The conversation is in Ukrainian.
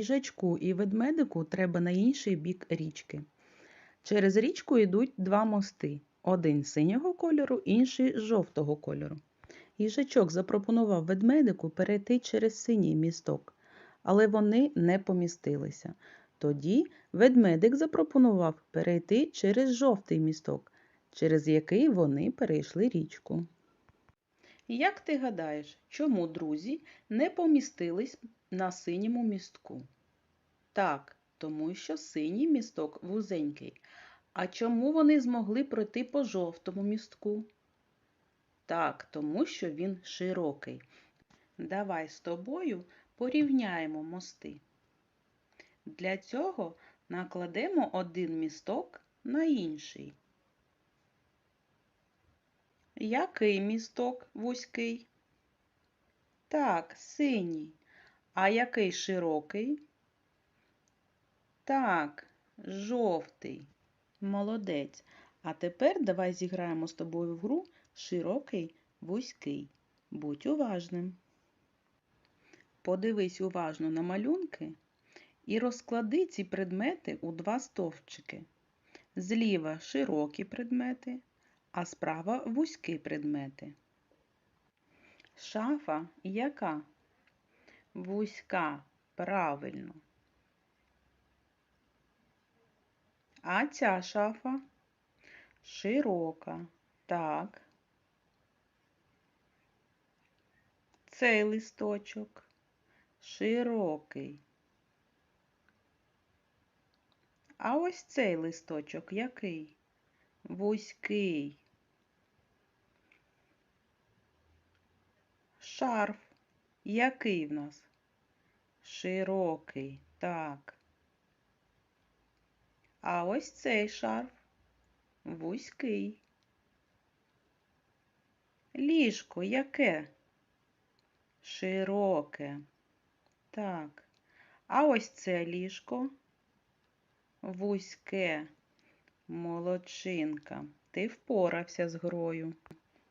Їжачку і ведмедику треба на інший бік річки. Через річку йдуть два мости: один синього кольору, інший жовтого кольору. Їжачок запропонував ведмедику перейти через синій місток, але вони не помістилися. Тоді ведмедик запропонував перейти через жовтий місток, через який вони перейшли річку. Як ти гадаєш, чому друзі не помістились на синьому містку? Так, тому що синій місток вузенький. А чому вони змогли пройти по жовтому містку? Так, тому що він широкий. Давай з тобою порівняємо мости. Для цього накладемо один місток на інший. Який місток вузький? Так, синій. А який широкий? Так, жовтий. Молодець. А тепер давай зіграємо з тобою в гру широкий, вузький. Будь уважним. Подивись уважно на малюнки і розклади ці предмети у два стовпчики. Зліва широкі предмети, а справа вузькі предмети. Шафа яка? Вузька, правильно. А ця шафа широка, так. Цей листочок широкий. А ось цей листочок який? Вузький. Шарф який в нас? Широкий, так. А ось цей шарф вузький. Ліжко яке? Широке. Так. А ось це ліжко вузьке. Молодчинка. Ти впорався з грою.